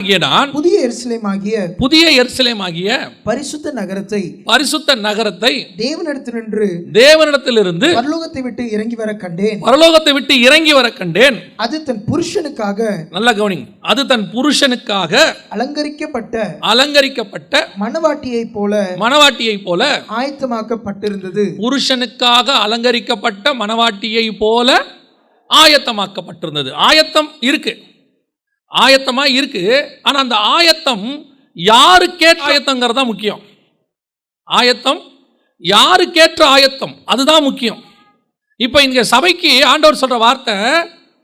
புதிய எருசலேமாகிய புதிய எருசலேம் ஆகிய பரிசுத்த நகரத்தை பரிசுத்த நகரத்தை தேவனிடத்தினின்று தேவனிடத்திலிருந்து பரலோகத்தை விட்டு இறங்கி வர கண்டேன். பரலோகத்தை விட்டு இறங்கி வர கண்டேன். அது தன் புருஷனுக்காக நல்ல கவனிங்க. அது தன் புருஷனுக்காக அலங்கரிக்கப்பட்ட அலங்கரிக்கப்பட்ட மணவாட்டியைப் போல மணவாட்டியைப் போல ஆயத்தமாக்கப்பட்டிருந்தது. புருஷனுக்காக அலங்கரிக்கப்பட்ட மணவாட்டியை போல ஆயத்தமாக்கப்பட்டிருந்தது. ஆயத்தம் இருக்கு. ஆயத்தமாக இருக்கு. ஆனால் அந்த ஆயத்தம் யாருக்கேற்ற ஆயத்தங்கிறது தான் முக்கியம். ஆயத்தம் யாருக்கேற்ற ஆயத்தம்? அதுதான் முக்கியம். இப்போ இங்கே சபைக்கு ஆண்டவர் சொல்ற வார்த்தை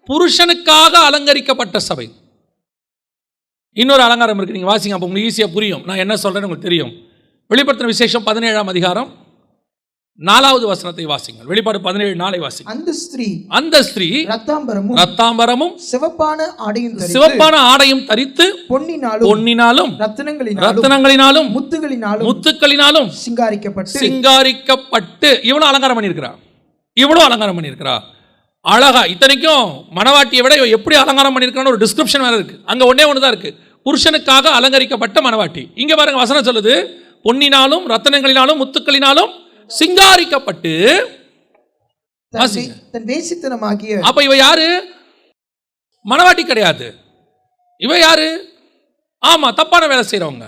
புருஷனுக்காக அலங்கரிக்கப்பட்ட சபை. இன்னொரு அலங்காரம் இருக்கு. நீங்கள் வாசிங்க அப்போ உங்களுக்கு ஈஸியாக புரியும். நான் என்ன சொல்கிறேன்னு உங்களுக்கு தெரியும். வெளிப்படுத்தின விசேஷம் பதினேழாம் அதிகாரம் நாலாவது வசனத்தை வாசிங்கள். வெளிப்பாடு பதினேழு நாளை வாசிங்க அந்த ஸ்திரீ அந்த ஸ்திரீ ரத்தாம்பரமும் ரத்தாம்பரமும் சிவப்பான ஆடையும் சிவப்பான ஆடையும் தரித்து பொன்னினாலும் பொன்னினாலும் ரத்தினங்களினாலும் ரத்தினங்களினாலும் முத்துகளினாலும் முத்துக்களினாலும் சிங்காரிக்கப்பட்டு சிங்காரிக்கப்பட்டு. இவ்வளவு அலங்காரம் பண்ணியிருக்கிறா இவ்வளவு அலங்காரம் பண்ணியிருக்கிறா. அழகா இத்தனைக்கும் மணவாட்டியை விட எப்படி அலங்காரம் பண்ணியிருக்கான்னு ஒரு டிஸ்கிரிப்ஷன் வேற இருக்கு. அங்க ஒண்ணே ஒன்று தான் இருக்கு. புருஷனுக்காக அலங்கரிக்கப்பட்ட மணவாட்டி. இங்க பாருங்க வசனம் சொல்லுது பொன்னினாலும் ரத்தினங்களினாலும் முத்துக்களினாலும் சிங்காரிக்கப்பட்டு தன் வேசித்தனமாகிய அப்ப இவ யாரு? மணவாட்டி கிடையாது. இவ யாரு? ஆமா தப்பான வேலை செய்றவங்க.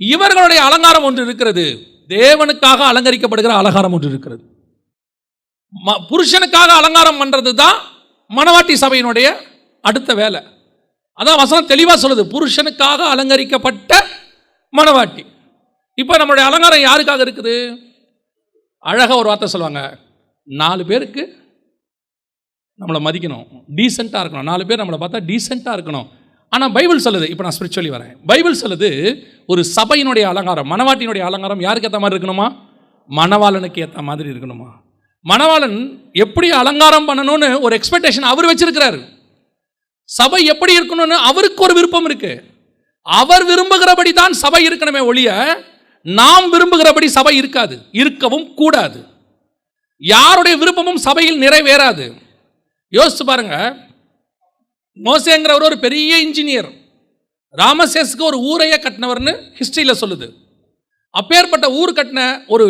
இவர்களுடைய அலங்காரம் ஒன்று இருக்கிறது. தேவனுக்காக அலங்கரிக்கப்படுகிற அலங்காரம் ஒன்று இருக்கிறது. புருஷனுக்காக அலங்காரம் பண்றது தான் மணவாட்டி சபையினுடைய அடுத்த வேலை. அதான் வசனம் தெளிவா சொல்லுது. புருஷனுக்காக அலங்கரிக்கப்பட்ட மணவாட்டி இப்போ நம்மளுடைய அலங்காரம் யாருக்காக இருக்குது? அழகாக ஒரு வார்த்தை சொல்லுவாங்க. நாலு பேருக்கு நம்மளை மதிக்கணும். டீசெண்டாக இருக்கணும். நாலு பேர் நம்மளை பார்த்தா டீசெண்டாக இருக்கணும். ஆனால் பைபிள் சொல்லுது இப்போ நான் ஸ்பிரிச்சுவலி வரேன். பைபிள் சொல்லுது ஒரு சபையினுடைய அலங்காரம் மணவாட்டினுடைய அலங்காரம் யாருக்கு ஏற்ற மாதிரி இருக்கணுமா? மணவாளனுக்கு ஏற்ற மாதிரி இருக்கணுமா? மணவாளன் எப்படி அலங்காரம் பண்ணணும்னு ஒரு எக்ஸ்பெக்டேஷன் அவர் வச்சிருக்கிறாரு. சபை எப்படி இருக்கணும்னு அவருக்கு ஒரு விருப்பம் இருக்கு. அவர் விரும்புகிறபடி தான் சபை இருக்கணுமே ஒழிய நாம் விரும்புகிறபடி சபை இருக்காது இருக்கவும் கூடாது. யாருடைய விருப்பமும் சபையில் நிறைவேறாது. யோசிச்சு பாருங்க. மோசேங்கிறவர் ஒரு பெரிய இன்ஜினியர் ராமசேஸ்க்கு ஒரு ஊரையே கட்டினவர்னு ஹிஸ்டரியில் சொல்லுது. அப்பேற்பட்ட ஊர் கட்டின ஒரு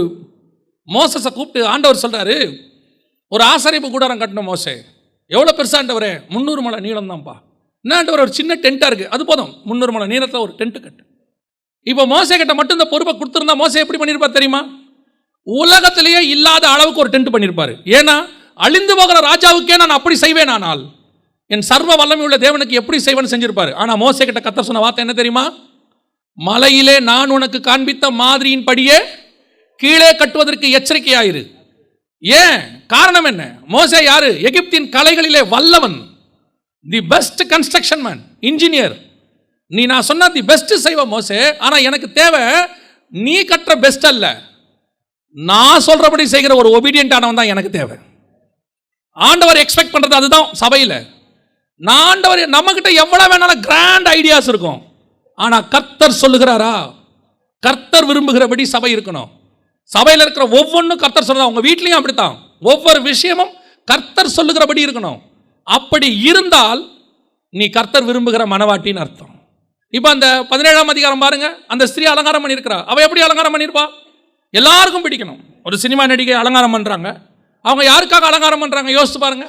மோசஸை கூப்பிட்டு ஆண்டவர் சொல்கிறாரு ஒரு ஆசரிப்பு கூடாரம் கட்டின மோசே. எவ்வளோ பெருசாண்டவரே முந்நூறு மலை நீளம் தான்ப்பா என்ன ஆண்டவர் ஒரு சின்ன டென்ட்டாக இருக்குது அது போதும். முந்நூறு மலை நீளத்தில் ஒரு டென்ட்டு கட்டு. இப்போ மோசே கிட்ட மட்டும் இந்த பொறுப்பை கொடுத்துருந்தா மோசை எப்படி பண்ணியிருப்பார் தெரியுமா? உலகத்திலேயே இல்லாத அளவுக்கு ஒரு டென்ட் பண்ணியிருப்பாரு ஏன்னா அழிந்து போகிற ராஜாவுக்கே நான் அப்படி செய்வேன் ஆனால் என் சர்வ வல்லமை உள்ள தேவனுக்கு எப்படி செய்வேன்னு செஞ்சிருப்பார். ஆனால் மோசை கிட்ட கத்த சொன்ன வார்த்தை என்ன தெரியுமா? மலையிலே நான் உனக்கு காண்பித்த மாதிரியின் படியே கீழே கட்டுவதற்கு எச்சரிக்கையாயிரு. ஏன்? காரணம் என்ன? மோசே யாரு? எகிப்தின் கலைகளிலே வல்லவன். The best construction man engineer நீ நான் சொன்ன தி பெஸ்ட் செய்வ மோசே ஆனா எனக்கு தேவை நீ கட்டுற பெஸ்ட் அல்ல. நான் சொல்றபடி செய்கிற ஒரு ஒபீடியன்ட் ஆனவன் தான் எனக்கு தேவை. ஆண்டவர் எக்ஸ்பெக்ட் பண்றது அதுதான் சபையில். நான் ஆண்டவர் நம்மக்கிட்ட எவ்வளவு வேணாலும் கிராண்ட் ஐடியாஸ் இருக்கும். ஆனா கர்த்தர் சொல்லுகிறாரா? கர்த்தர் விரும்புகிறபடி சபை இருக்கணும். சபையில் இருக்கிற ஒவ்வொன்றும் கர்த்தர் சொல்றா உங்க வீட்லயும் அப்படித்தான். ஒவ்வொரு விஷயமும் கர்த்தர் சொல்லுகிறபடி இருக்கணும். அப்படி இருந்தால் நீ கர்த்தர் விரும்புகிற மனவாட்டின்னு அர்த்தம். இப்போ அந்த பதினேழாம் அதிகாரம் பாருங்க. அந்த ஸ்திரீ அலங்காரம் பண்ணியிருக்கிறா. அவள் எப்படி அலங்காரம் பண்ணியிருப்பா? எல்லாருக்கும் பிடிக்கணும். ஒரு சினிமா நடிகை அலங்காரம் பண்ணுறாங்க அவங்க யாருக்காக அலங்காரம் பண்ணுறாங்க யோசிச்சு பாருங்க.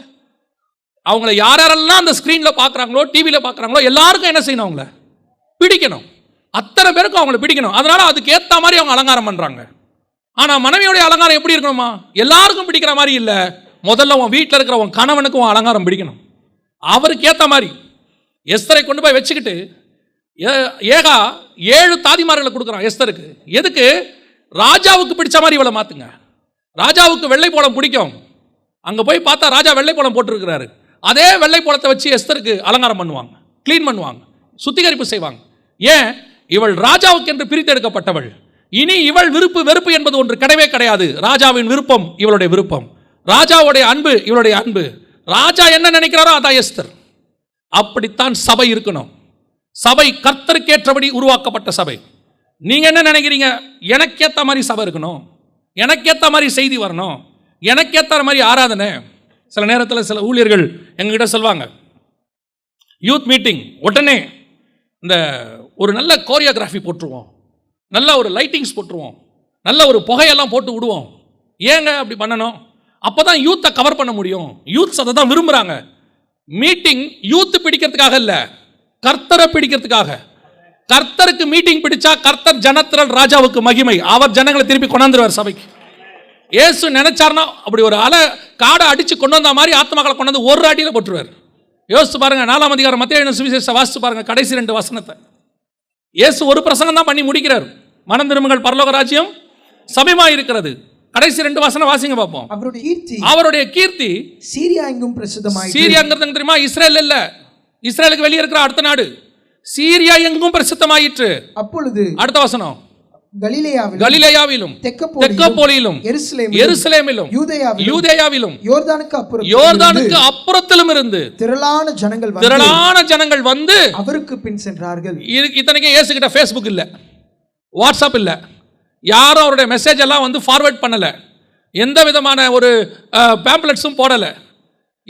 அவங்கள யார் யாரெல்லாம் அந்த ஸ்க்ரீனில் பார்க்குறாங்களோ டிவியில் பார்க்குறாங்களோ எல்லாருக்கும் என்ன செய்யணும் அவங்கள? பிடிக்கணும். அத்தனை பேருக்கும் அவங்கள பிடிக்கணும். அதனால் அதுக்கு ஏற்ற மாதிரி அவங்க அலங்காரம் பண்ணுறாங்க ஆனால் மனைவியோடைய அலங்காரம் எப்படி இருக்கணுமா? எல்லாருக்கும் பிடிக்கிற மாதிரி இல்லை. முதல்ல உன் வீட்டில் இருக்கிற உன் கணவனுக்கு உன் அலங்காரம் பிடிக்கணும். அவருக்கு ஏற்ற மாதிரி. எஸ்தரை கொண்டு போய் வச்சுக்கிட்டு ஏகா ஏழு தாதிமார்களை கொடுக்குறான் எஸ்தருக்கு. எதுக்கு? ராஜாவுக்கு பிடிச்ச மாதிரி இவளை மாற்றுங்க ராஜாவுக்கு வெள்ளை போலம் பிடிக்கும். அங்கே போய் பார்த்தா ராஜா வெள்ளை போலம் போட்டிருக்கிறாரு. அதே வெள்ளை போலத்தை வச்சு எஸ்தருக்கு அலங்காரம் பண்ணுவாங்க. க்ளீன் பண்ணுவாங்க. சுத்திகரிப்பு செய்வாங்க. ஏன்? இவள் ராஜாவுக்கு என்று பிரித்தெடுக்கப்பட்டவள் இனி இவள் விருப்பு வெறுப்பு என்பது ஒன்று கிடையவே கிடையாது. ராஜாவின் விருப்பம் இவளுடைய விருப்பம். ராஜாவுடைய அன்பு இவளுடைய அன்பு. ராஜா என்ன நினைக்கிறாரோ அதான் எஸ்தர். அப்படித்தான் சபை இருக்கணும். சபை கர்த்தருக்கேற்றபடி உருவாக்கப்பட்ட சபை. நீங்கள் என்ன நினைக்கிறீங்க? எனக்கேத்த மாதிரி சபை இருக்கணும். எனக்கேத்த மாதிரி செய்தி வரணும். எனக்கேத்த மாதிரி ஆராதனை. சில நேரத்தில் சில ஊழியர்கள் எங்ககிட்ட சொல்வாங்க. யூத் மீட்டிங் உடனே இந்த ஒரு நல்ல கோரியோகிராஃபி போட்டுருவோம். நல்ல ஒரு லைட்டிங்ஸ் போட்டுருவோம். நல்ல ஒரு புகையெல்லாம் போட்டு விடுவோம். ஏங்க அப்படி பண்ணணும்? அப்போ தான் யூத்தை கவர் பண்ண முடியும். யூத்ஸ் அதை தான் விரும்புகிறாங்க மீட்டிங் யூத்து பிடிக்கிறதுக்காக இல்லை. கர்த்தரை பிடிக்கிறதுக்காக. கர்த்தருக்கு மீட்டிங் பிடிச்சா கர்த்தர் ஜனத்திரள் ராஜாவுக்கு மகிமை. அவர் ஜனங்களை திருப்பி கொண்டாந்துருவார் சபைக்கு. இயேசு நினைச்சார்னா அப்படி ஒரு அலை காடை அடிச்சு கொண்டு வந்த மாதிரி ஆத்மாக்களை கொண்டு வந்து ஒரு அடியில் போட்டுருவார். யோசிச்சு பாருங்க நாலாம் அதிகாரம் மத்திய சுவிசேஷ வாசிச்சு பாருங்க கடைசி ரெண்டு வசனத்தை. இயேசு ஒரு பிரசங்கம் தான் பண்ணி முடிக்கிறார். மனம் திரும்புங்கள் பரலோக ராஜ்யம் சமயமாக இருக்கிறது. கடைசி ரெண்டு வசனம் வாசிங்க பார்ப்போம். அவருடைய கீர்த்தி அவருடைய கீர்த்தி சீரியா எங்கும் பிரசித்தமாய் சீரியாங்கிறது தெரியுமா? இஸ்ரேல் இல்ல. இஸ்ரேலுக்கு வெளியே இருக்கிற அடுத்த நாடு. சீரியா எங்கும் பிரசித்தமாயிற்று. அப்பொழுது அடுத்த வசனம். கலிலேயாவில் கலிலேயாவிலும் தெக்கப்போலியிலும் எருசலேமிலும் யூதேயாவிலும் யோர்தானுக்கு அப்புறம் யோர்தானுக்கு அப்புறத்திலும் இருந்து திரளான ஜனங்கள் திரளான ஜனங்கள் வந்து அவருக்கு பின் சென்றார்கள். இது- இத்தனைக்கும் இயேசுகிட்ட ஃபேஸ்புக் இல்லை. வாட்ஸ்அப் இல்லை. யாரும் அவருடைய மெசேஜ் எல்லாம் வந்து ஃபார்வர்ட் பண்ணலை. எந்த விதமான ஒரு பேம்ப்ளெட்ஸும் போடலை.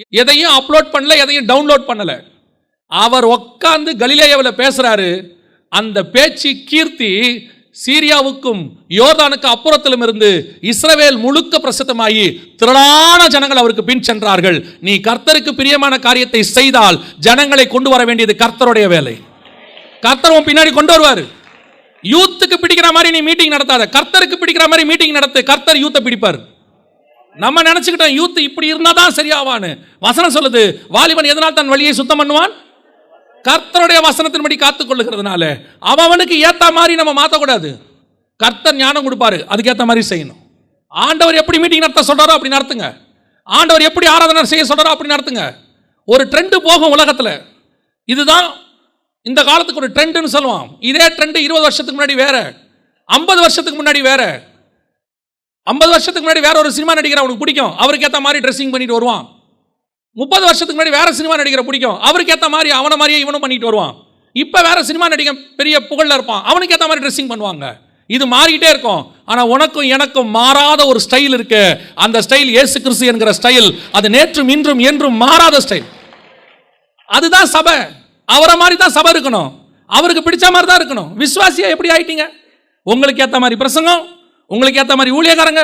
எதையும் அப்லோட் பண்ணல எதையும் டவுன்லோட் பண்ணலை. அவர் உட்காந்து கலிலேயாவில் பேசுகிறாரு அந்த பேச்சு கீர்த்தி சீரியாவுக்கும் யோர்தானுக்கு அப்புறத்திலும் இருந்து இஸ்ரவேல் முழுக்க பிரசித்தமாகி திரளான ஜனங்கள் அவருக்கு பின் சென்றார்கள். நீ கர்த்தருக்கு பிரியமான காரியத்தை செய்தால் ஜனங்களை கொண்டு வர வேண்டியது கர்த்தருடைய வேலை. கர்த்தர் உன் பின்னாடி கொண்டு வருவார். யூத்துக்கு பிடிக்கிற மாதிரி நீ மீட்டிங் நடத்தாத. கர்த்தருக்கு பிடிக்கிற மாதிரி மீட்டிங் நடத்து. கர்த்தர் யூத்தை பிடிப்பார். நம்ம நினைச்சுக்கிட்டோம் யூத் இப்படி இருந்தால் தான் சரியாவான்னு. வசனம் சொல்லுது வாலிபன் எதனால் தன் வழியை சுத்தம் பண்ணுவான்? கர்த்தருடைய வசனத்தின்படி காத்து கொள்ளுகிறதுனால அவனுக்கு ஏத்த மாதிரி நம்ம மாற்றக்கூடாது கர்த்தர் ஞானம் கொடுப்பாரு. அதுக்கேற்ற மாதிரி செய்யணும். ஆண்டவர் எப்படி மீட்டிங் நடத்த சொல்றாரோ அப்படி நடத்துங்க. ஆண்டவர் எப்படி ஆராதனை செய்ய சொல்றாரோ அப்படி நடத்துங்க. ஒரு ட்ரெண்டு போகும் உலகத்தில். இதுதான் இந்த காலத்துக்கு ஒரு ட்ரெண்டுன்னு சொல்லுவான் இதே ட்ரெண்டு இருபது வருஷத்துக்கு முன்னாடி வேற. ஐம்பது வருஷத்துக்கு முன்னாடி வேற. ஐம்பது வருஷத்துக்கு முன்னாடி வேற ஒரு சினிமா நடிகர் அவனுக்கு பிடிக்கும். அவருக்கு ஏற்ற மாதிரி ட்ரெஸ்ஸிங் பண்ணிட்டு வருவான். முப்பது வருஷத்துக்கு முன்னாடி வேற சினிமா நடிகரை பிடிக்கும். அவருக்கு ஏற்ற மாதிரி அவனை மாதிரியே இவனும் பண்ணிட்டு வருவான். இப்போ வேற சினிமா நடிகன் பெரிய புகழில் இருப்பான். அவனுக்கு ஏற்ற மாதிரி ட்ரெஸ்ஸிங் பண்ணுவாங்க. இது மாறிக்கிட்டே இருக்கும். ஆனால் உனக்கும் எனக்கும் மாறாத ஒரு ஸ்டைல் இருக்கு. அந்த ஸ்டைல் இயேசு கிறிஸ்து என்கிற ஸ்டைல் அது நேற்றும் இன்றும் என்றும் மாறாத ஸ்டைல் அதுதான் சபை. அவரை மாதிரி தான் சபை இருக்கணும். அவருக்கு பிடிச்ச மாதிரி தான் இருக்கணும். விஸ்வாசியா எப்படி ஆயிட்டீங்க? உங்களுக்கு ஏற்ற மாதிரி பிரசங்கம் உங்களுக்கு ஏற்ற மாதிரி ஊழியக்காரங்க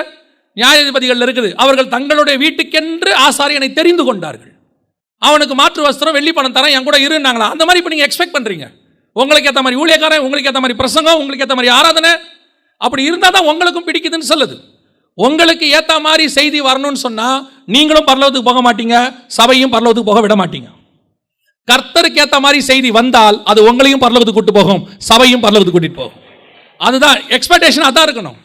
நியாயாதிபதிகள் இருக்குது. அவர்கள் தங்களுடைய வீட்டுக்கென்று ஆசாரியனை தெரிந்து கொண்டார்கள். அவனுக்கு மாற்று வஸ்திரம் வெள்ளி பணம் தரேன் என் கூட இருந்தாங்களா அந்த மாதிரி இப்போ நீங்கள் எக்ஸ்பெக்ட் பண்ணுறீங்க உங்களுக்கு ஏற்ற மாதிரி ஊழியக்காரன் உங்களுக்கு ஏற்ற மாதிரி பிரசங்கம் உங்களுக்கு ஏற்ற மாதிரி ஆராதனை. அப்படி இருந்தால் தான் உங்களுக்கும் பிடிக்குதுன்னு சொல்லுது. உங்களுக்கு ஏற்ற மாதிரி செய்தி வரணும்னு சொன்னால் நீங்களும் பரலோகத்துக்கு போக மாட்டீங்க சபையும் பரலோகத்துக்கு போக விட மாட்டீங்க. கர்த்தருக்கு ஏற்ற மாதிரி செய்தி வந்தால் அது உங்களையும் பரலோகத்துக்கு கூட்டு போகும் சபையும் பரலோகத்துக்கு கூட்டிகிட்டு போகும். அதுதான் எக்ஸ்பெக்டேஷன் அதான் இருக்கணும்.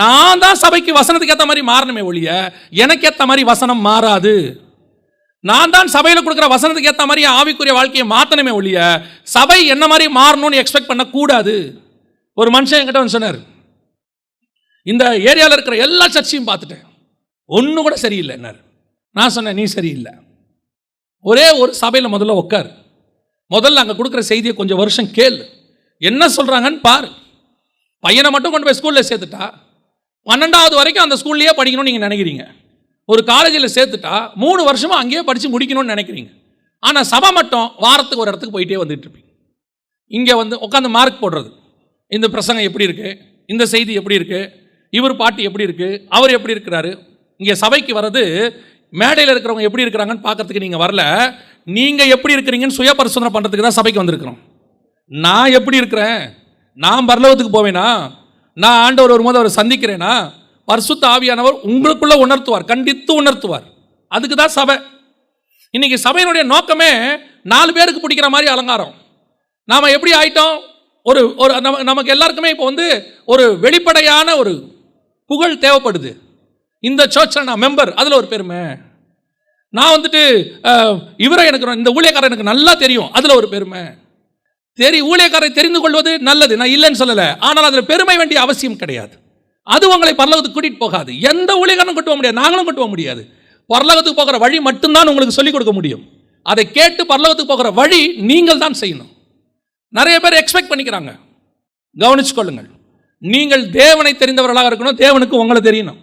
நான் தான் சபைக்கு வசனத்துக்கு ஏற்ற மாதிரி மாறணுமே ஒழிய எனக்கு ஏற்ற மாதிரி வசனம் மாறாது. நான் தான் சபையில் கொடுக்குற வசனத்துக்கு ஏற்ற மாதிரி ஆவிக்குரிய வாழ்க்கையை மாற்றணுமே ஒழிய சபை என்ன மாதிரி மாறணும்னு எக்ஸ்பெக்ட் பண்ணக்கூடாது. ஒரு மனுஷன் என்கிட்ட வந்து சொன்னார் இந்த ஏரியாவில் இருக்கிற எல்லா சர்ச்சையும் பார்த்துட்டேன். ஒன்று கூட சரியில்லை என்னார் நான் சொன்னேன் நீ சரியில்லை. ஒரே ஒரு சபையில் முதல்ல உட்கார் முதல்ல அங்கே கொடுக்குற செய்தியை கொஞ்சம் வருஷம் கேள். என்ன சொல்கிறாங்கன்னு பார். பையனை மட்டும் கொண்டு போய் ஸ்கூலில் சேர்த்துட்டா பன்னெண்டாவது வரைக்கும் அந்த ஸ்கூல்லையே படிக்கணும்னு நீங்கள் நினைக்கிறீங்க. ஒரு காலேஜில் சேர்த்துட்டா மூணு வருஷமும் அங்கேயே படித்து முடிக்கணும்னு நினைக்கிறீங்க. ஆனால் சபை மட்டும் வாரத்துக்கு ஒரு இடத்துக்கு போயிட்டே வந்துட்டுருப்பீங்க இங்கே வந்து உட்காந்து மார்க் போடுறது. இந்த பிரசங்கம் எப்படி இருக்குது இந்த செய்தி எப்படி இருக்குது இவர் பாட்டு எப்படி இருக்குது அவர் எப்படி இருக்கிறாரு? இங்கே சபைக்கு வர்றது மேடையில் இருக்கிறவங்க எப்படி இருக்கிறாங்கன்னு பார்க்கறதுக்கு நீங்கள் வரல. நீங்கள் எப்படி இருக்கிறீங்கன்னு சுய பரிசோதனை பண்ணுறதுக்கு தான் சபைக்கு வந்திருக்கிறோம். நான் எப்படி இருக்கிறேன்? நான் பரலோகத்துக்கு போவேனா? நான் ஆண்டவர் வரும்போது அவரை சந்திக்கிறேன்னா பரிசுத்த ஆவியானவர் உங்களுக்குள்ள உணர்த்துவார் கண்டித்து உணர்த்துவார். அதுக்கு தான் சபை. இன்னைக்கு சபையினுடைய நோக்கமே நாலு பேருக்கு பிடிக்கிற மாதிரி அலங்காரம். நாம் எப்படி ஆயிட்டோம்? ஒரு ஒரு நம்ம நமக்கு எல்லாருக்குமே இப்போ வந்து ஒரு வெளிப்படையான ஒரு புகழ் தேவைப்படுது. இந்த சர்ச்சில் நான் மெம்பர் அதில் ஒரு பெருமை. நான் வந்துட்டு இவரை எனக்கு இந்த ஊழியக்காரர் எனக்கு நல்லா தெரியும் அதில் ஒரு பெருமை. தெரி ஊழியக்காரை தெரிந்து கொள்வது நல்லது. நான் இல்லைன்னு சொல்லலை. ஆனால் அதில் பெருமை வேண்டிய அவசியம் கிடையாது. அது உங்களை பரலோகத்துக்கு கூட்டிகிட்டு போகாது. எந்த ஊழியக்காரனும் கொண்டு போக முடியாது. நாங்களும் கொண்டு போக முடியாது. பரலோகத்துக்கு போகிற வழி மட்டும்தான் உங்களுக்கு சொல்லிக் கொடுக்க முடியும். அதை கேட்டு பரலோகத்துக்கு போகிற வழி நீங்கள் தான் செய்யணும். நிறைய பேர் எக்ஸ்பெக்ட் பண்ணிக்கிறாங்க. கவனிச்சு கொள்ளுங்கள். நீங்கள் தேவனை தெரிந்தவர்களாக இருக்கணும். தேவனுக்கு உங்களை தெரியணும்.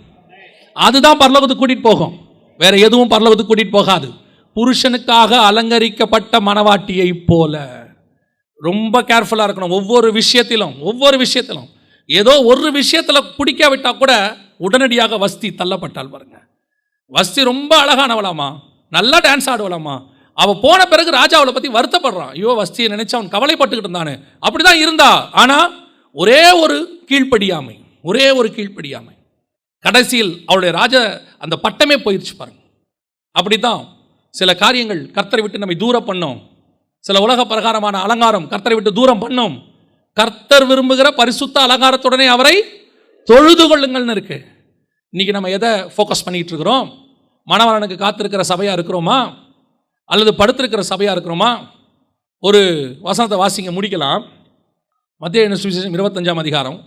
அதுதான் பரலோகத்துக்கு கூட்டிகிட்டு போகும். வேற எதுவும் பரலோகத்துக்கு கூட்டிட்டு போகாது. புருஷனுக்காக அலங்கரிக்கப்பட்ட மனவாட்டியை போல. ரொம்ப கேர்ஃபுல்லாக இருக்கணும். ஒவ்வொரு விஷயத்திலும் ஒவ்வொரு விஷயத்திலும். ஏதோ ஒரு விஷயத்தில் பிடிக்காவிட்டா கூட உடனடியாக வஸ்தி தள்ளப்பட்டால் பாருங்க. வஸ்தி ரொம்ப அழகானவளாமா நல்லா டான்ஸ் ஆடுவலாமா அவள் போன பிறகு ராஜா அவளை பற்றி வருத்தப்படுறான். ஐயோ வஸ்தியை நினச்சி அவன் கவலைப்பட்டுக்கிட்டு இருந்தானு. அப்படி தான் இருந்தா. ஆனால் ஒரே ஒரு கீழ்ப்படியாமை ஒரே ஒரு கீழ்ப்படியாமை. கடைசியில் அவளுடைய ராஜ அந்த பட்டமே போயிடுச்சு பாருங்க. அப்படித்தான் சில காரியங்கள் கர்த்தரை விட்டு நம்மை தூரம் பண்ணோம். சில உலக பிரகாரமான அலங்காரம் கர்த்தரை விட்டு தூரம் பண்ணும். கர்த்தர் விரும்புகிற பரிசுத்த அலங்காரத்துடனே அவரை தொழுது கொள்ளுங்கள்னு இருக்கு. இன்னைக்கு நம்ம எதை ஃபோக்கஸ் பண்ணிட்டு இருக்கிறோம்? மணவரனுக்கு காத்திருக்கிற சபையா இருக்கிறோமா? அல்லது படுத்திருக்கிற சபையா இருக்கிறோமா? ஒரு வசனத்தை வாசிங்க முடிக்கலாம். மத்திய சுவிசேஷம் இருபத்தஞ்சாம் அதிகாரம்.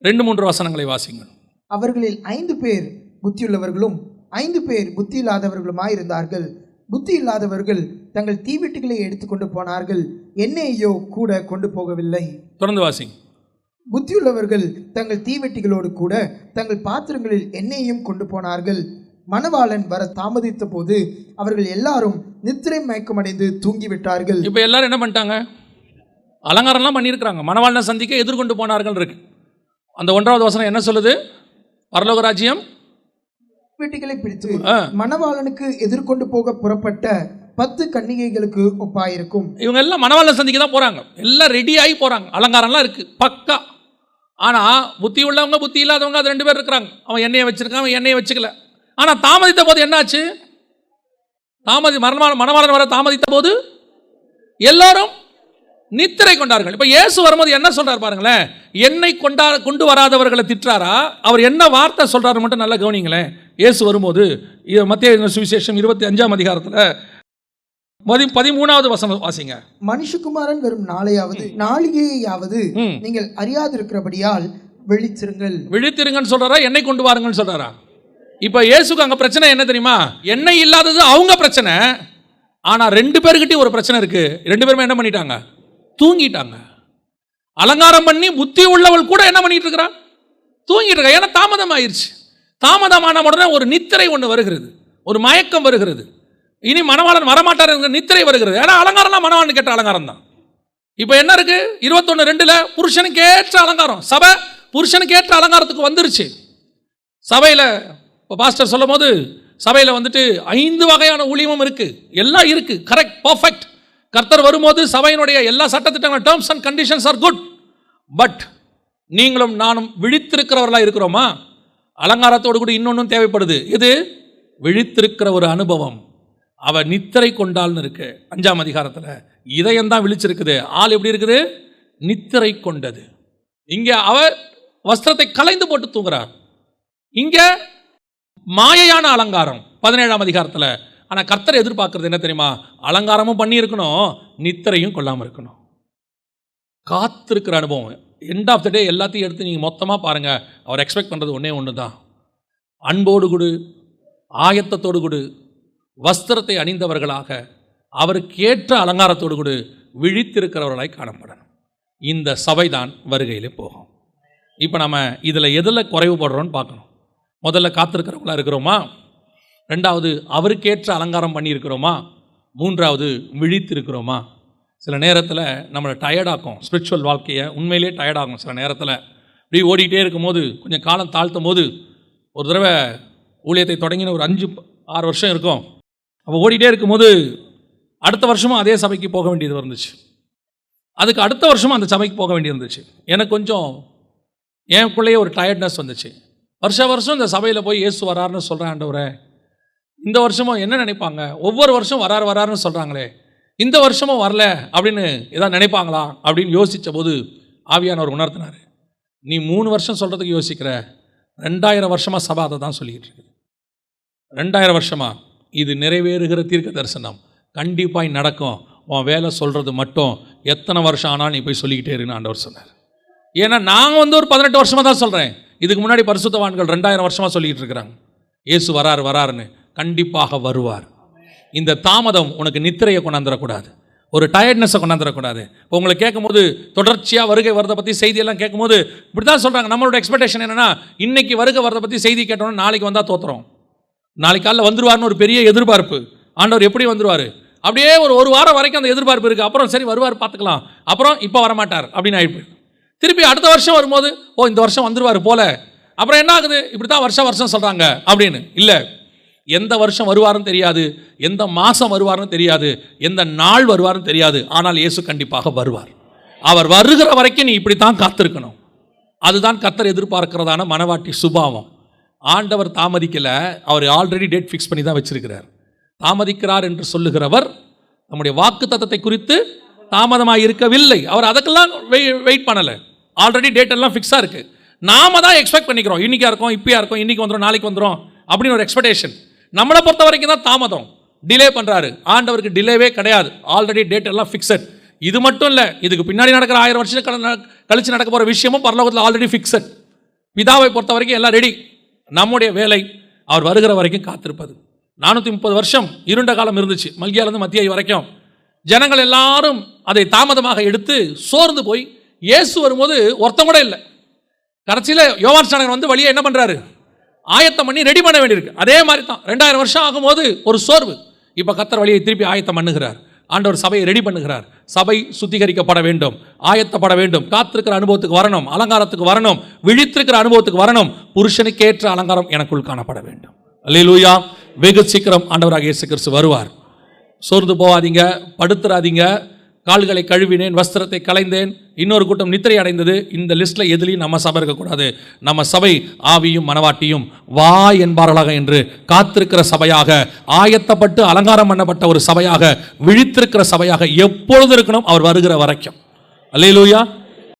ரெண்டு மூன்று வசனங்களை வாசிங்கள். அவர்களில் ஐந்து பேர் புத்தியுள்ளவர்களும் ஐந்து பேர் புத்தி இல்லாதவர்களுமாய் இருந்தார்கள் புத்தி இல்லாதவர்கள் தங்கள் தீவெட்டிகளை எடுத்துக்கொண்டு போனார்கள். எண்ணெயையோ கூட கொண்டு போகவில்லை. தொடர்ந்து வாசிங்க. புத்தியுள்ளவர்கள் தங்கள் தீவெட்டிகளோடு கூட தங்கள் பாத்திரங்களில் எண்ணெயையும் கொண்டு போனார்கள். மணவாளன் வர தாமதித்த போது அவர்கள் எல்லாரும் நித்திரை மயக்கமடைந்து தூங்கிவிட்டார்கள். இப்போ எல்லாரும் என்ன பண்ணிட்டாங்க? அலங்காரம்லாம் பண்ணியிருக்கிறாங்க. மணவாளனை சந்திக்க எதிர்கொண்டு போனார்கள் இருக்கு. அந்த ஒன்றாவது வசனம் என்ன சொல்லுது? பரலோக ராஜ்யம் தீவெட்டிகளை பிடித்து. மணவாளனுக்கு எதிர்கொண்டு போக புறப்பட்ட பத்து கன்னிகைகளுக்கு ஒப்பாயிருக்கும். இவங்க எல்லாம் மணவாளனை சந்திக்க தான் போகிறாங்க எல்லாம் ரெடி ஆகி போகிறாங்க அலங்காரம்லாம் இருக்குது பக்கா. ஆனால் புத்தி உள்ளவங்க புத்தி இல்லாதவங்க அது ரெண்டு பேர் இருக்கிறாங்க. அவன் எண்ணெயை வச்சிருக்கான் அவன் எண்ணெயை வச்சுக்கல. ஆனால் தாமதித்த போது என்னாச்சு? தாமதி மரணமான மணவாளன் வர தாமதித்த போது எல்லாரும் நித்திரை கொண்டார்கள். இப்போ இயேசு வரும்போது என்ன சொல்றார் பாருங்களேன்? என்னை கொண்டா கொண்டு வராதவர்களை திட்டுறாரா? அவர் என்ன வார்த்தை சொல்றாரு மட்டும் நல்லா கவனிங்களேன். இயேசு வரும்போது மத்திய சுவிசேஷம் இருபத்தி அஞ்சாம் அதிகாரத்தில் பதி பதிமூணாவது வசனம் வாசிங்க. மனுஷகுமாரன் வரும் நாளையாவது நாளிகையாவது. நீங்கள் அறியாதிருக்கிறபடியால் விழித்திருங்கள். விழித்திருங்கன்னு சொல்றாரா? என்னை கொண்டு வாருங்கன்னு சொல்றாரா? இப்போ இயேசுக்கு அங்கே பிரச்சனை என்ன தெரியுமா? எண்ணெய் இல்லாதது அவங்க பிரச்சனை. ஆனால் ரெண்டு பேர்கிட்டயும் ஒரு பிரச்சனை இருக்கு. ரெண்டு பேருமே என்ன பண்ணிட்டாங்க? தூங்கிட்டாங்க. அலங்காரம் பண்ணி புத்தி உள்ளவள் கூட என்ன பண்ணிட்டு இருக்கிறா? தூங்கிட்டு இருக்கா. ஏன்னா தாமதம் ஆயிருச்சு தாமதமான உடனே ஒரு நித்திரை ஒன்று வருகிறது. ஒரு மயக்கம் வருகிறது. இனி மணவாளன் வரமாட்டார் என்கிற நித்திரை வருகிறது. ஏன்னா அலங்காரம்லாம் மணவாளன் கேட்ட அலங்காரம் தான். இப்போ என்ன இருக்கு? இருபத்தொன்று ரெண்டுல புருஷனுக்கு ஏற்ற அலங்காரம். சபை புருஷனுக்கு ஏற்ற அலங்காரத்துக்கு வந்துருச்சு. சபையில் இப்போ பாஸ்டர் சொல்லும் போது சபையில் வந்துட்டு ஐந்து வகையான ஊழியமும் இருக்கு. எல்லாம் இருக்கு. கரெக்ட் பர்ஃபெக்ட் கர்த்தர் வரும்போது சபையினுடைய எல்லா சட்டத்திட்டங்கள் terms and conditions are good but நீங்களும் நானும் விழித்திருக்கிறவர்களாக இருக்கிறோமா? அலங்காரத்தோடு கூட இன்னொன்றும் தேவைப்படுது. இது விழித்திருக்கிற ஒரு அனுபவம். அவ நித்திரை கொண்டாள்னு இருக்கு. அஞ்சாம் அதிகாரத்தில். இதயம்தான் விழிச்சிருக்குது. ஆள் எப்படி இருக்குது? நித்திரை கொண்டது. இங்கே அவர் வஸ்திரத்தை கலைந்து போட்டு தூங்குறார். இங்கே மாயையான அலங்காரம். பதினேழாம் அதிகாரத்தில். ஆனால் கர்த்தரை எதிர்பார்க்கறது என்ன தெரியுமா? அலங்காரமும் பண்ணியிருக்கணும் நித்திரையும் கொள்ளாமல் இருக்கணும். காத்திருக்கிற அனுபவம். எண்ட் ஆஃப் த டே எல்லாத்தையும் எடுத்து நீங்கள் மொத்தமாக பாருங்கள் அவர் எக்ஸ்பெக்ட் பண்ணுறது ஒன்றே ஒன்று தான் அன்போடு கொடு ஆயத்தத்தோடு கொடு வஸ்திரத்தை அணிந்தவர்களாக அவருக்கு ஏற்ற அலங்காரத்தோடு கொடு விழித்திருக்கிறவர்களாய் காணப்படணும். இந்த சபைதான் வருகையிலே போகும். இப்போ நம்ம இதில் எதில் குறைவுபடுறோன்னு பார்க்கணும். முதல்ல காத்திருக்கிறவங்களா இருக்கிறோமா? ரெண்டாவது அவருக்கேற்ற அலங்காரம் பண்ணியிருக்கிறோமா? மூன்றாவது விழித்திருக்கிறோமா? சில நேரத்தில் நம்மளை டயர்டாக்கும் ஸ்பிரிச்சுவல் வாழ்க்கையை உண்மையிலே டயர்டாகும் சில நேரத்தில். இப்படி ஓடிக்கிட்டே இருக்கும்போது கொஞ்சம் காலம் தாழ்த்தும் போது ஒரு தடவை ஊழியத்தை தொடங்கின ஒரு அஞ்சு ஆறு வருஷம் இருக்கும். அப்போ ஓடிக்கிட்டே இருக்கும்போது அடுத்த வருஷமும் அதே சபைக்கு போக வேண்டியது வந்துச்சு அதுக்கு அடுத்த வருஷமும் அந்த சபைக்கு போக வேண்டியது இருந்துச்சு. எனக்கு கொஞ்சம் எனக்குள்ளேயே ஒரு டயர்ட்னஸ் வந்துச்சு. வருஷ வருஷம் இந்த சபையில் போய் இயேசு வராருன்னு சொல்கிறேன் ஆண்டவரை. இந்த வருஷமும் என்ன நினைப்பாங்க? ஒவ்வொரு வருஷம் வராரு வராருன்னு சொல்கிறாங்களே இந்த வருஷமும் வரல அப்படின்னு ஏதாவது நினைப்பாங்களா அப்படின்னு யோசித்த போது ஆவியானவர் உணர்த்தினார். நீ மூணு வருஷம் சொல்கிறதுக்கு யோசிக்கிற. ரெண்டாயிரம் வருஷமாக சபா அதை தான் சொல்லிக்கிட்டு இருக்குது. ரெண்டாயிரம் வருஷமாக இது நிறைவேறுகிற தீர்க்க தரிசனம். கண்டிப்பாக நடக்கும். உன் வேலை சொல்கிறது மட்டும் எத்தனை வருஷம் ஆனாலும் நீ போய் சொல்லிக்கிட்டே இருக்குன்னு ஆண்டவர் சொன்னார். ஏன்னா நாங்கள் வந்து ஒரு பதினெட்டு வருஷமாக தான் சொல்கிறேன் இதுக்கு முன்னாடி பரிசுத்தவான்கள் ரெண்டாயிரம் வருஷமாக சொல்லிக்கிட்டு இருக்கிறாங்க. இயேசு வரார் வராருன்னு கண்டிப்பாக வருவார். இந்த தாமதம் உனக்கு நித்திரையை கொண்டாந்துடக்கூடாது ஒரு டயர்ட்னஸை கொண்டாந்துடக்கூடாது இப்போ உங்களை கேட்கும்போது தொடர்ச்சியாக வருகை வரதை பற்றி செய்தியெல்லாம் கேட்கும்போது இப்படி தான் சொல்கிறாங்க நம்மளோட எக்ஸ்பெக்டேஷன் என்னென்னா இன்றைக்கி வருகை வரதை பற்றி செய்தி கேட்டோம்னா நாளைக்கு வந்தால் தோத்துறோம் நாளைக்கு காலைல வந்துருவார்னு ஒரு பெரிய எதிர்பார்ப்பு. ஆண்டவர் எப்படி வந்துருவார்? அப்படியே ஒரு ஒரு வாரம் வரைக்கும் அந்த எதிர்பார்ப்பு இருக்குது அப்புறம் சரி வருவார் பார்த்துக்கலாம். அப்புறம் இப்போ வரமாட்டார். அப்படின்னு ஆயிடுச்சு திருப்பி அடுத்த வருஷம் வரும்போது ஓ இந்த வருஷம் வந்துருவார் போல. அப்புறம் என்ன ஆகுது? இப்படி தான் வருஷம் வருஷம் சொல்கிறாங்க அப்படின்னு. இல்லை. எந்த வருஷம் வருவாருன்னு தெரியாது எந்த மாதம் வருவாருன்னு தெரியாது எந்த நாள் வருவாருன்னு தெரியாது ஆனால் இயேசு கண்டிப்பாக வருவார். அவர் வருகிற வரைக்கும் நீ இப்படி தான் காத்திருக்கணும். அதுதான் கத்தர் எதிர்பார்க்கிறதான மனவாட்டி சுபாவம். ஆண்டவர் தாமதிக்கலை அவர் ஆல்ரெடி டேட் ஃபிக்ஸ் பண்ணி தான் வச்சிருக்கிறார். தாமதிக்கிறார் என்று சொல்லுகிறவர் நம்முடைய வாக்கு தத்தத்தை குறித்து தாமதமாக இருக்கவில்லை. அவர் அதுக்கெல்லாம் வெயிட் பண்ணலை. ஆல்ரெடி டேட் எல்லாம் ஃபிக்ஸாக இருக்கு. நாம தான் எக்ஸ்பெக்ட் பண்ணிக்கிறோம். இன்னைக்கா இருக்கும் இப்பயா இருக்கும் இன்றைக்கி வந்துடும் நாளைக்கு வந்துடும் அப்படின்னு ஒரு எக்ஸ்பெக்டேஷன் நம்மளை பொறுத்த வரைக்கும் தான் தாமதம். டிலே பண்ணுறாரு ஆண்டவருக்கு டிலேவே கிடையாது. ஆல்ரெடி டேட் எல்லாம் ஃபிக்ஸட் இது மட்டும் இல்லை இதுக்கு பின்னாடி நடக்கிற ஆயிரம் வருஷம் கழிச்சு நடக்க போகிற விஷயமும் பரலோகத்தில் ஆல்ரெடி ஃபிக்ஸட் பிதாவை பொறுத்த வரைக்கும் எல்லாம் ரெடி நம்முடைய வேலை அவர் வருகிற வரைக்கும் காத்திருப்பது. நானூற்றி முப்பது வருஷம் இருண்ட காலம் இருந்துச்சு. மல்கியாலேருந்து மத்திய வரைக்கும். ஜனங்கள் எல்லாரும் அதை தாமதமாக எடுத்து சோர்ந்து போய் இயேசு வரும்போது ஒருத்தம் கூட இல்லை. கடைசியில் யோவான் ஸ்நானகர் வந்து வழியை என்ன பண்ணுறாரு ஆயத்தம் பண்ணி ரெடி பண்ண வேண்டியிருக்கு. அதே மாதிரி தான் ரெண்டாயிரம் வருஷம் ஆகும்போது ஒரு சோர்வு. இப்போ கத்தர் வழியை திருப்பி ஆயத்தம் பண்ணுகிறார். ஆண்டவர் சபையை ரெடி பண்ணுகிறார். சபை சுத்திகரிக்கப்பட வேண்டும் ஆயத்தப்பட வேண்டும். காத்திருக்கிற அனுபவத்துக்கு வரணும் அலங்காரத்துக்கு வரணும் விழித்திருக்கிற அனுபவத்துக்கு வரணும். புருஷனுக்கேற்ற அலங்காரம் எனக்குள் காணப்பட வேண்டும். அல்லேலூயா. வெகு சீக்கிரம் ஆண்டவராக இயேசு கிறிஸ்து வருவார். சோர்ந்து போகாதீங்க படுத்துறாதீங்க. கால்களை கழுவினேன் வஸ்திரத்தை களைந்தேன். இன்னொரு கூட்டம் நித்திரை அடைந்தது. இந்த லிஸ்ட்டில் எதுலையும் நம்ம சபை இருக்கக்கூடாது நம்ம சபை ஆவியும் மனவாட்டியும் வா என்பார்களாக என்று காத்திருக்கிற சபையாக ஆயத்தப்பட்டு அலங்காரம் பண்ணப்பட்ட ஒரு சபையாக விழித்திருக்கிற சபையாக எப்பொழுது இருக்கணும்? அவர் வருகிற வரைக்கும். அல்லையிலூயா